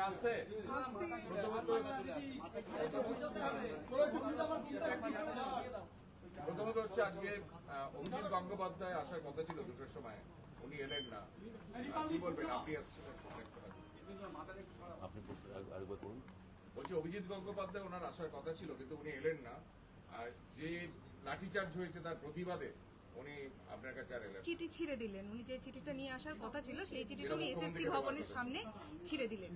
আস্তে। প্রথমত হচ্ছে আজকে অভিজিৎ গঙ্গোপাধ্যায় আসার কথা ছিল দুটোর সময়। উনি এলেন না। কি বলবেন? আপনি আসছিলেন আপনি আরেকবার করুন বলছি অভিজিৎ গঙ্গোপাধ্যায় ওনার আসার কথা ছিল কিন্তু উনি এলেন না। আর যে লাঠিচার্জ হয়েছে তার প্রতিবাদে উনি আপনার কাছে আর এলেন চিঠি ছিঁড়ে দিলেন। উনি যে চিঠিটা নিয়ে আসার কথা ছিল সেই চিঠিটা উনি এসএসসি ভবনের সামনে ছিঁড়ে দিলেন।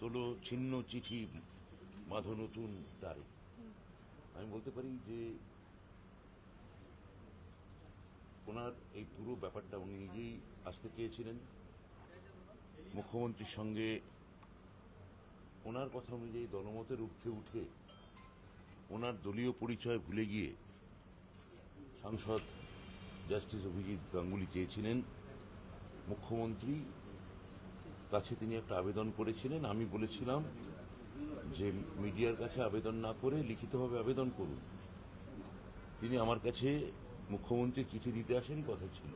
তোলো ছিন্ন চিঠি বাঁধো নতুন তারে আমি বলতে পারি যে ওনার এই পুরো ব্যাপারটা উনি নিজেই আসতে চেয়েছিলেন। মুখ্যমন্ত্রীর সঙ্গে ওনার কথা অনুযায়ী দলমতের ঊর্ধ্বে উঠে ওনার দলীয় পরিচয় ভুলে গিয়ে সাংসদ জাস্টিস অভিজিৎ গাঙ্গুলি চেয়েছিলেন। মুখ্যমন্ত্রী কাছে তিনি একটা আবেদন করেছিলেন। আমি বলেছিলাম যে মিডিয়ার কাছে আবেদন না করে লিখিতভাবে আবেদন করুন। তিনি আমার কাছে মুখ্যমন্ত্রীর চিঠি দিতে আসেন, কথা ছিল।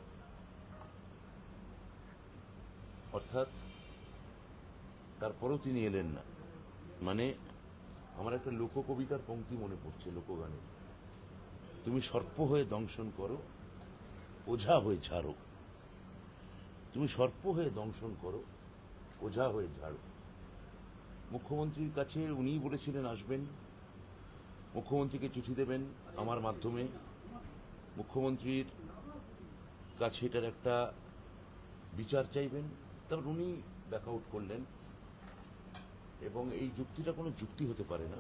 অর্থাৎ তারপরেও তিনি এলেন না। মানে আমার একটা লোককবিতার পংক্তি মনে পড়ছে লোকগানের। তুমি সর্প হয়ে দংশন করো, ওঝা হয়ে ঝাড়ো। তুমি সর্প হয়ে দংশন করো, ওঝা হয়ে ঝাড়ো। মুখ্যমন্ত্রীর কাছে উনিই বলেছিলেন, আসবেন। মুখ্যমন্ত্রীকে চিঠি দেবেন আমার মাধ্যমে। মুখ্যমন্ত্রীর কাছে এটার একটা বিচার চাইবেন। তারপর উনি ব্যাক আউট করলেন। এবং এই যুক্তিটা কোনো যুক্তি হতে পারে না।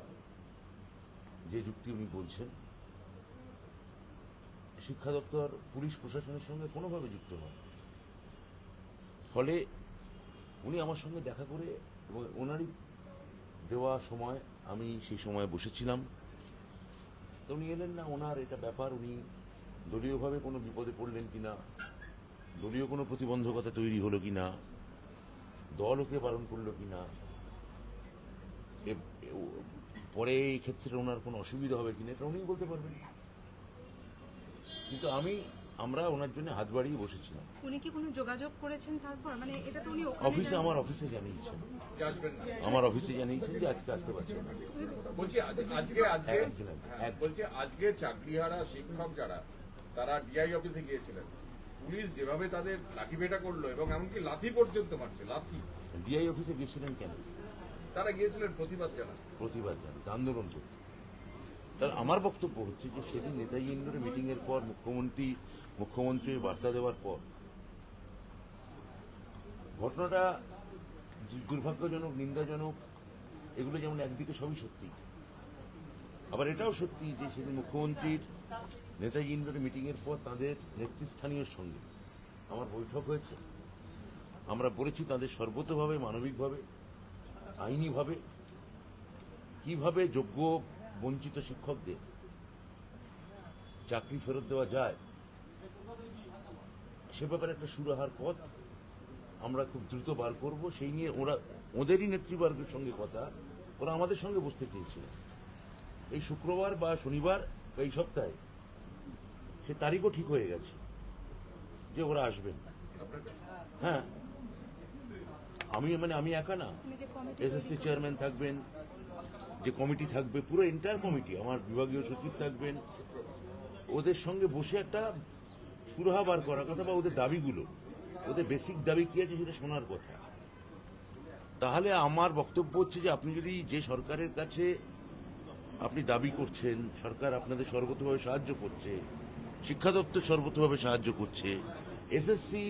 যে যুক্তি উনি বলছেন, শিক্ষা দপ্তর পুলিশ প্রশাসনের সঙ্গে কোনোভাবে যুক্ত নয়। ফলে উনি আমার সঙ্গে দেখা করে এবং ওনারই দেওয়া সময়, আমি সেই সময় বসেছিলাম। তো উনি এলেন না, ওনার এটা ব্যাপার, উনি দলীয়ভাবে কোনো বিপদে পড়লেন কি না দলীয় কোনো প্রতিবন্ধকতা তৈরি হলো কি না দল ওকে বারণ করল কি না পরে এই ক্ষেত্রে ওনার কোনো অসুবিধা হবে কিনা, এটা উনিই বলতে পারবেন। কিন্তু আমি আমরা ওনার জন্য হাত বাড়িয়ে বসেছিলাম। উনি কি কোনো যোগাযোগ করেছেন তারপর? মানে এটা তো উনি অফিসে আমার অফিসে জানিয়েছেন। আমার অফিসে জানিয়েছেন যে আজকে আসতে পারছেন না। বলছি আজকে আজকে বলছি আজকে চাকরিহারা শিক্ষক যারা তারা ডিআই অফিসে গিয়েছিলেন। পুলিশ যেভাবে তাদের লাঠি পেটা করল এবং এমনকি লাথি পর্যন্ত মারছে লাথি। ডিআই অফিসে গিয়েছিলেন কেন? তারা গিয়েছিলেন প্রতিবাদ জানাতে। প্রতিবাদ জানাতে আন্দোলন করতে। তাহলে আমার বক্তব্য হচ্ছে যে সেদিন নেতাজি ইন্ডোরে মিটিং এর পর মুখ্যমন্ত্রী মুখ্যমন্ত্রীর বার্তা দেওয়ার পর, ঘটনাটা দুর্ভাগ্যজনক, নিন্দাজনক, এগুলো যেমন একদিকে সবই সত্যি। আবার এটাও সত্যি যে সেদিন মুখ্যমন্ত্রীর নেতাজি মিটিং এর পর তাদের নেতৃস্থানীয় সঙ্গে আমার বৈঠক হয়েছে। আমরা বলেছি তাদের সর্বতভাবে, মানবিকভাবে, আইনিভাবে, কীভাবে যোগ্য, বঞ্চিত শিক্ষকদের চাকরি ফেরত দেওয়া যায় সে ব্যাপারে একটা সুরাহার পথ আমরা খুব দ্রুত বার করব। সেই নিয়ে ওরা, ওদেরই নেতৃবর্গের সঙ্গে কথা। ওরা আমাদের সঙ্গে বসতে চেয়েছিল। এই শুক্রবার বা শনিবার বা এই সপ্তাহে সে তারিখও ঠিক হয়ে গেছে যে ওরা আসবেন। হ্যাঁ। আমি মানে আমি একা না। এসএসসি চেয়ারম্যান থাকবেন, যে কমিটি থাকবে, পুরো এন্টায়ার কমিটি, আমার বিভাগীয় সচিব থাকবেন। ওদের সঙ্গে বসে একটা সুরাহা বার করার কথা বা ওদের দাবিগুলো। ওদের বেসিক দাবি কি আছে সেটা শোনার কথা। তাহলে আমার বক্তব্য হচ্ছে যে আপনি যদি যে সরকারের কাছে আপনি দাবি করছেন, সরকার আপনাদের সর্বতভাবে সাহায্য করছে, শিক্ষা দপ্তর সর্বতভাবে সাহায্য করছে এসএসসি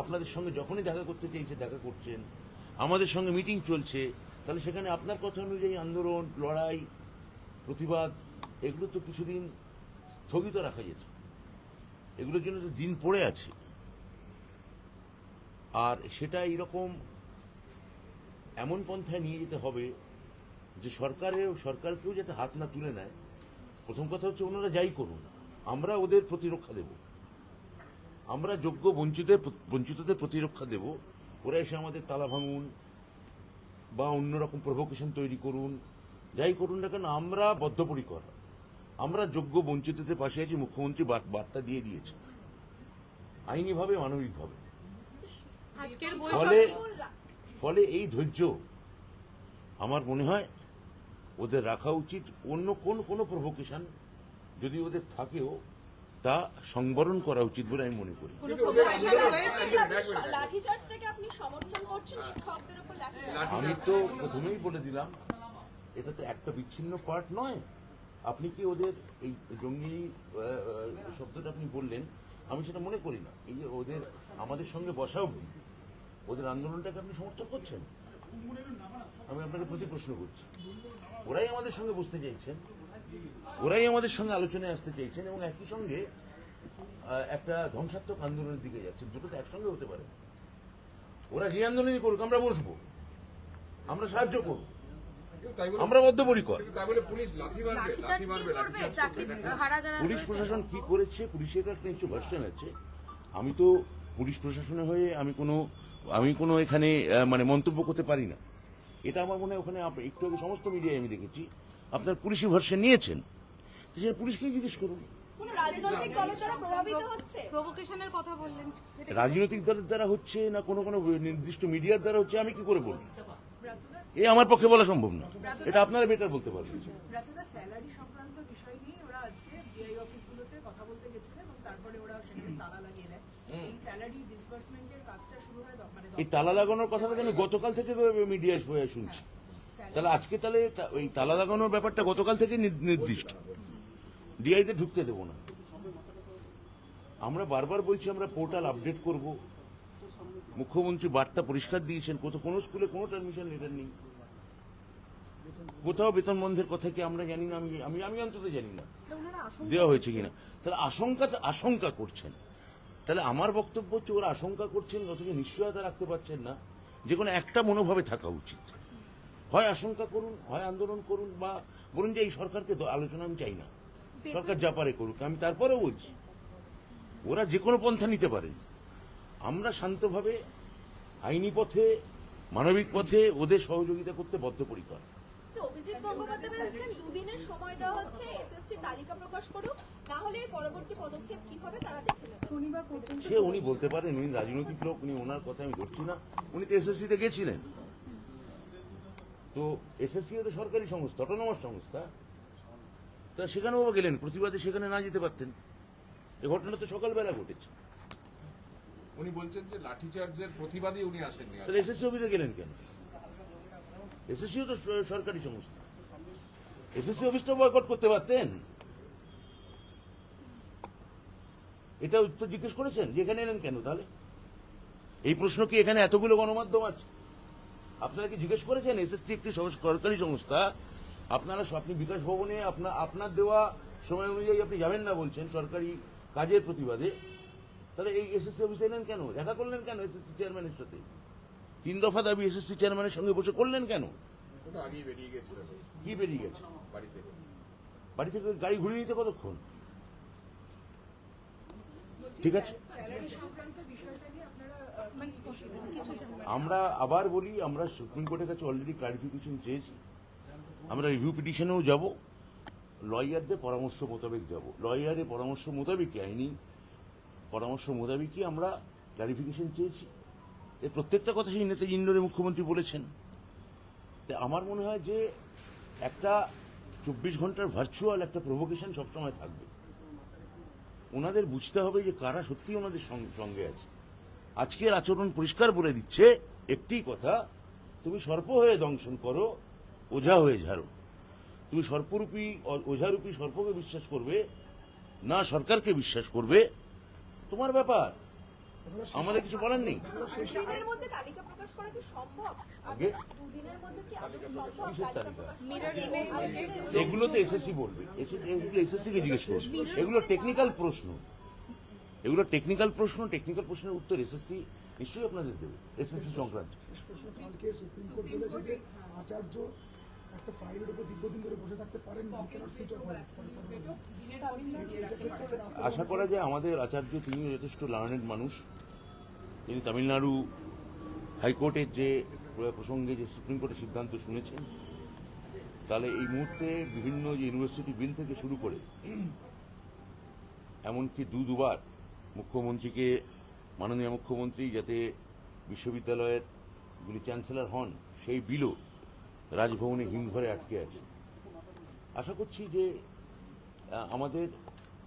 আপনাদের সঙ্গে যখনই দেখা করতে চাইছে, দেখা করছেন, আমাদের সঙ্গে মিটিং চলছে, তাহলে সেখানে আপনার কথা অনুযায়ী আন্দোলন, লড়াই, প্রতিবাদ, এগুলো তো কিছুদিন স্থগিত রাখা যেত। এগুলোর জন্য তো দিন পড়ে আছে। আর সেটা এইরকম এমন পন্থায় নিয়ে যেতে হবে যে সরকারেও সরকারকেও যাতে হাত না তুলে নেয়। প্রথম কথা হচ্ছে ওনারা যাই করুন, আমরা ওদের প্রতিরক্ষা দেব। আমরা যোগ্য বঞ্চিতের বঞ্চিতদের প্রতিরক্ষা দেব। ওরা এসে আমাদের তালা ভাঙুন বা অন্যরকম প্রভোকেশন তৈরি করুন। যাই করুন না কেন, আমরা বদ্ধপরিকর। আমরা যোগ্য বঞ্চিতদের পাশে আছি মুখ্যমন্ত্রী বার্তা দিয়ে দিয়েছে আইনিভাবে মানবিকভাবে। ফলে ফলে এই ধৈর্য আমার মনে হয় ওদের রাখা উচিত। অন্য কোন কোন প্রভোকেশন যদি ওদের থাকেও তা সংবরণ করা উচিত বলে আমি মনে করি। লাঠিচার্জ আমি তো প্রথমেই বলে দিলাম এটা তো একটা বিচ্ছিন্ন পার্ট নয়। আপনি কি ওদের এই জঙ্গি শব্দটা আপনি বললেন, আমি সেটা মনে করি না। এই যে ওদের, আমাদের সঙ্গে বসা অবধি, ওদের আন্দোলনটাকে আপনি সমর্থন করছেন? আমি আপনাকে প্রতি প্রশ্ন করছি। ওরাই আমাদের সঙ্গে বসতে চাইছেন ওরাই আমাদের সঙ্গে আলোচনায় আসতে চাইছেন এবং একই সঙ্গে একটা ধ্বংসাত্মক আন্দোলনের দিকে যাচ্ছে। দুটো তো একসঙ্গে হতে পারে। ওরা যে আন্দোলনই করুক, আমরা বসবো। আমরা সাহায্য করব। আমরা কিন্তু পুলিশ প্রশাসন কি করেছে? পুলিশের একটা নিশ্চয় ভার্সন আছে। আমি তো পুলিশ প্রশাসনের হয়ে আমি কোনো আমি কোনো এখানে মানে মন্তব্য করতে পারি না। এটা আমার মনে হয় ওখানে একটু আগে সমস্ত মিডিয়ায় আমি দেখেছি। আপনার পুলিশি ভার্সন নিয়েছেন। তো সেটা পুলিশকেই জিজ্ঞেস করুন। রাজনৈতিক দলের দ্বারা হচ্ছে? প্রভোকেশনের কথা বললেন। সেটা কি? রাজনৈতিক দলের দ্বারা হচ্ছে না কোনো কোনো নির্দিষ্ট মিডিয়ার দ্বারা হচ্ছে? আমি কি করে বলব? এ আমার পক্ষে বলা সম্ভব না। এটা আপনারা বেটার বলতে পারবেন। রাতুদা স্যালারি সংক্রান্ত বিষয় নিয়ে ওরা আজকে ডিআই অফিসগুলোতে কথা বলতে গেছিলেন এবং তারপরে ওরা সেখানে তালা লাগিয়ে দেয়। এই স্যালারি ডিসবার্সমেন্টের কাজটা শুরু হয় দ- মানে এই তালা লাগানোর কথাটা আমি গতকাল থেকে মিডিয়ায় শুনছি। তাহলে আজকে তাহলে ওই তালা লাগানোর ব্যাপারটা গতকাল থেকে নির- নির্দিষ্ট। ডিআইতে ঢুকতে দেবো না। আমরা বারবার বলছি আমরা পোর্টাল আপডেট করব। মুখ্যমন্ত্রী বার্তা পরিষ্কার দিয়েছেন কোথাও কোনো স্কুলে কোনো টার্মিশন লেটার নেই। কোথাও বেতন বন্ধের কথা কি আমরা জানি না? আমি আমি আমি অন্তত জানি না। দেওয়া হয়েছে কিনা? তাহলে আশঙ্কা আশঙ্কা করছেন। তাহলে আমার বক্তব্য হচ্ছে ওরা আশঙ্কা করছেন অথচ নিশ্চয়তা রাখতে পারছেন না। যে কোনো একটা মনোভাবে থাকা উচিত। হয় আশঙ্কা করুন হয় আন্দোলন করুন বা বলুন যে এই সরকারকে আলোচনা আমি চাই না। সরকার যা পারে করুক আমি তারপরেও বলছি। ওরা যে কোনো পন্থা নিতে পারেন আমরা শান্তভাবে আইনি পথে মানবিক পথে ওদের সহযোগিতা করতে বদ্ধপরিকর। যে অভিজিৎ গঙ্গোপাধ্যায় বলছেন দুদিনের সময় দেওয়া হচ্ছে এসএসসি তালিকা প্রকাশ করুক না হলে পরবর্তী পদক্ষেপ কি হবে তারা দেখে শনিবার পর্যন্ত সে উনি বলতে পারেন উনি রাজনৈতিক লোক উনি ওনার কথা আমি ধরছি না উনি তো এসএসসি তে গেছিলেন। তো এসএসসি তো সরকারি সংস্থা অটোনমাস সংস্থা। তা সেখানেও গেলেন প্রতিবাদে সেখানে না যেতে পারতেন। এ ঘটনা তো সকালবেলা ঘটেছে। উনি বলছেন যে লাঠিচার্জের প্রতিবাদী উনি আসেননি তাহলে এসএসসি অফিসে গেলেন কেন? এসএসসিও তো সরকারি সংস্থা। এসএসসি অফিসটা বয়কট করতে পারতেন? এটা উত্তর জিজ্ঞেস করেছেন? যে এখানে এলেন কেন তাহলে? এই প্রশ্ন কি এখানে এতগুলো গণমাধ্যম আছে? আপনারা কি জিজ্ঞেস করেছেন? এসএসসি একটি সরকারি সংস্থা। আপনারা আপনি বিকাশ ভবনে আপনার দেওয়া সময় অনুযায়ী আপনি যাবেন না বলছেন সরকারি কাজের প্রতিবাদে। তাহলে এই এসএসসি অফিসে এলেন কেন? দেখা করলেন কেন এসএসসি চেয়ারম্যানের সাথে? তিন দফা দাবি এসএসসি চেয়ারম্যানের সঙ্গে বসে করলেন কেন? আগেই বেরিয়ে গেছিল। কি বেরিয়ে গেছে? বাড়ি থেকে। বাড়ি থেকে গাড়ি ঘুরিয়ে নিতে কতক্ষণ? ঠিক আছে? আমরা আবার বলি আমরা সুপ্রিম কোর্টের কাছে অলরেডি ক্লারিফিকেশন চেয়েছি। আমরা রিভিউ পিটিশনেও যাব। লয়ারদের পরামর্শ মোতাবেক যাব। লয়ারের পরামর্শ মোতাবেকই আইনি পরামর্শ মোতাবেকই আমরা ক্লারিফিকেশন চেয়েছি। এর প্রত্যেকটা কথা সেই নেতা ইন্ডোরে মুখ্যমন্ত্রী বলেছেন। তা আমার মনে হয় যে একটা চব্বিশ ঘণ্টার ভার্চুয়াল একটা প্রভোকেশন সবসময় থাকবে। ওনাদের বুঝতে হবে যে কারা সত্যি ওনাদের সঙ্গে আছে। আজকের আচরণ পরিষ্কার বলে দিচ্ছে। একটি কথা, তুমি সর্প হয়ে দংশন করো, ওঝা হয়ে ঝাড়ো। তুমি সর্পরূপী ওঝারূপী সর্পকে বিশ্বাস করবে, না সরকারকে বিশ্বাস করবে তোমার ব্যাপার? আমাদের কিছু বলার নেই। এগুলো তো এসএসসি বলবে। এসে- এগুলো এসএসসি কে জিজ্ঞেস করবে। এগুলো টেকনিক্যাল প্রশ্ন। এগুলো টেকনিক্যাল প্রশ্ন টেকনিক্যাল প্রশ্নের উত্তর এসএসসি নিশ্চয়ই আপনাদের দেবে। এসএসসি সংক্রান্ত। একটা ফাইলের উপর দীর্ঘদিন ধরে বসে থাকতে পারেন আশা করা যায় আমাদের আচার্য তিনি যথেষ্ট লার্নেড মানুষ। তিনি তামিলনাড়ু হাইকোর্টের যে প্রসঙ্গে যে সুপ্রিম কোর্টের সিদ্ধান্ত শুনেছেন তাহলে এই মুহূর্তে বিভিন্ন যে ইউনিভার্সিটি বিল থেকে শুরু করে এমনকি দু দুবার মুখ্যমন্ত্রীকে মাননীয় মুখ্যমন্ত্রী যাতে বিশ্ববিদ্যালয়ের যিনি চ্যান্সেলর হন সেই বিলও রাজভবনে হিমঘরে আটকে আছে। আশা করছি যে আমাদের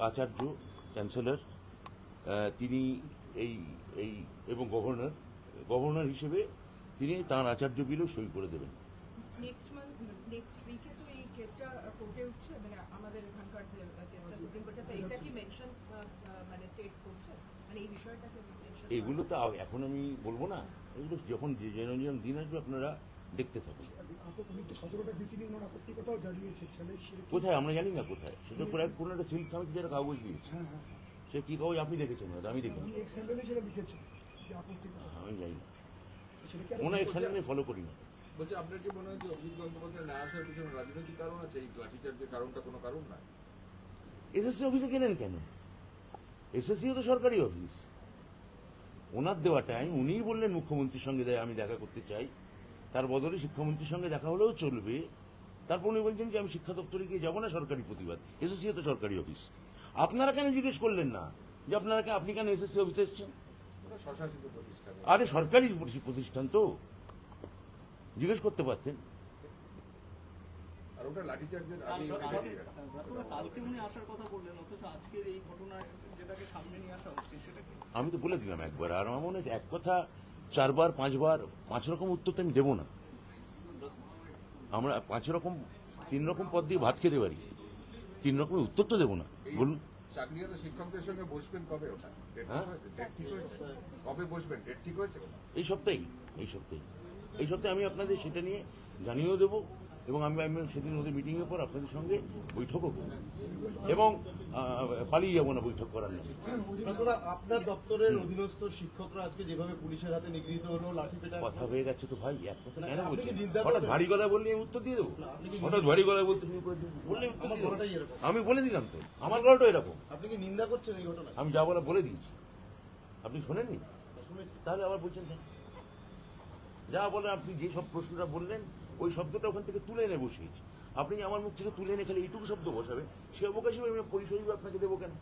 আচার্য চ্যান্সেলর তিনি এই এই এবং গভর্নর গভর্নর হিসেবে তিনি তাঁর আচার্য বিলও সই করে দেবেন। নেক্সট মান্থ নেক্সট উইকে তো এই কেসটা কোর্টে উঠছে মানে আমাদের এখানকার যে কেসটা সুপ্রিম কোর্টে তো এটা কি মেনশন মানে স্টেট করছে? মানে এই বিষয়টাকে এগুলো তো এখন আমি বলব না। এগুলো যখন যে যেন দিন আসবে আপনারা দেখতে থাকুন। তো সতেরোটা ডিসি নিয়ে ওনার আপত্তি কোথাও জানিয়েছে সেটা সেটা কি- কোথায়? আমরা জানি না কোথায়। সেটা করে কোনো একটা সিল্ক আমি যেটা কাগজ দিয়েছে হ্যাঁ হ্যাঁ সে কি কাগজ আপনি দেখেছেন হয়তো আমি দেখি। আমি জানি না। ওনার এক্সানে ফলো করি না। বলছি আপনার কি মনে হয় যে অভিজিৎ গঙ্গোপাধ্যায় না আসার পিছনে রাজনৈতিক কারণ আছে? এই লাঠিচার্জের কারণটা কোনো কারণ না এসএসসি অফিসে গেলেন কেন? এসএসসিও তো সরকারি অফিস ওনার দেওয়া টাইম উনিই বললেন মুখ্যমন্ত্রীর সঙ্গে আমি দেখা করতে চাই। তার বদলে শিক্ষামন্ত্রীর সঙ্গে দেখা হলেও চলবে। তারপর উনি বলছেন যে আমি শিক্ষা দপ্তরে গিয়ে যাব না সরকারি প্রতিবাদ। এসএসসিও তো সরকারি অফিস। আপনারা কেন জিজ্ঞেস করলেন না? যে আপনারা আপনি কেন এসএসসি অফিসে এসছেন? আরে সরকারি প্রতিষ্ঠান তো। জিজ্ঞেস করতে পারতেন। আর ওটা লাঠিচার্জের আগে বেরিয়ে গেছে। আপনারা কালকে উনি আসার কথা বললেন অথচ আজকের এই ঘটনা যেটাকে সামনে নিয়ে আসা হচ্ছে সেটা কি? আমি তো বলে দিলাম একবার আর আমার মনে হয় এক কথা চারবার পাঁচবার পাঁচ রকম উত্তর তো আমি দেবো না। আমরা পাঁচ রকম তিন রকম পদ দিয়ে ভাত খেতে পারি। তিন রকমের উত্তর তো দেবো না। বলুন। শিক্ষকদের সঙ্গে বসবেন কবে ওটা? হ্যাঁ? কবে বসবেন? ঠিক হয়েছে? এই সপ্তাহেই এই সপ্তাহে এই সপ্তাহে আমি আপনাদের সেটা নিয়ে জানিয়েও দেবো। এবং আমি সেদিন ওদের মিটিংয়ের পর আপনাদের সঙ্গে বৈঠকও করব। এবং পালিয়ে যাব না বৈঠক করার আপনার দপ্তরের অধীনস্থ শিক্ষকরা আজকে যেভাবে পুলিশের হাতে নিগৃহীত হলো লাঠি পেটা কথা হয়ে গেছে তো ভাই এক কথা কেন নিন্দা হঠাৎ ভারী কথা বললে আমি উত্তর দিয়ে দেবো। হঠাৎ ভারী কথা বলতে বললে আমি বলে দিলাম তো আমার গলাটা এরকম। আপনি কি নিন্দা করছেন এই ঘটনা আমি যা বলা বলে দিয়েছি। আপনি শোনেননি? শুনেছি। তাহলে আবার বলছেন যা বলেন আপনি যে সব প্রশ্নটা বললেন ওই শব্দটা ওখান থেকে তুলে এনে বসিয়েছি। আপনি আমার মুখ থেকে তুলে এনে খালি এইটুকু শব্দ বসাবেন। সে অবকাশে আমি পরিচয় আপনাকে দেবো কেন?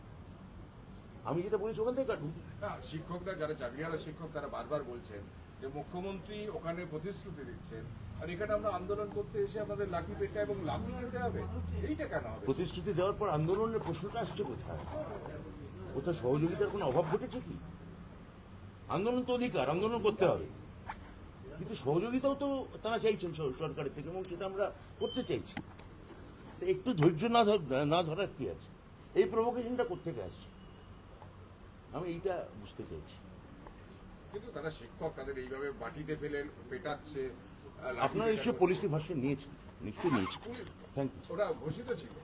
আমি যেটা বলেছি ওখান থেকে কাটুন। না শিক্ষকরা যারা চাকরিয়ালা শিক্ষক তারা বারবার বলছেন যে মুখ্যমন্ত্রী ওখানে প্রতিশ্রুতি দিচ্ছেন। আর এখানে আমরা আন্দোলন করতে এসে আমাদের লাঠি পেটা এবং লাঠি খেতে হবে? এইটা কেন হবে? প্রতিশ্রুতি দেওয়ার পর আন্দোলনের প্রশ্নটা আসছে কোথায়? কোথায় সহযোগিতার কোনো অভাব ঘটেছে কি? আন্দোলন তো অধিকার আন্দোলন করতে হবে। কিন্তু সহযোগিতাও তো তারা চাইছেন সরকারের থেকে এবং সেটা আমরা করতে চাইছি। একটু ধৈর্য না না ধরার কি আছে? এই প্রভোকেশনটা কোথেকে আসছে? আমি এইটা বুঝতে চাইছি। কিন্তু তারা শিক্ষক তাদের এইভাবে মাটিতে ফেলে পেটাচ্ছে আপনারা নিশ্চয়ই পলিসি ভার্সন নিয়েছেন। নিশ্চয়ই নিয়েছেন। থ্যাংক ইউ ওরা ঘোষিত ছিল।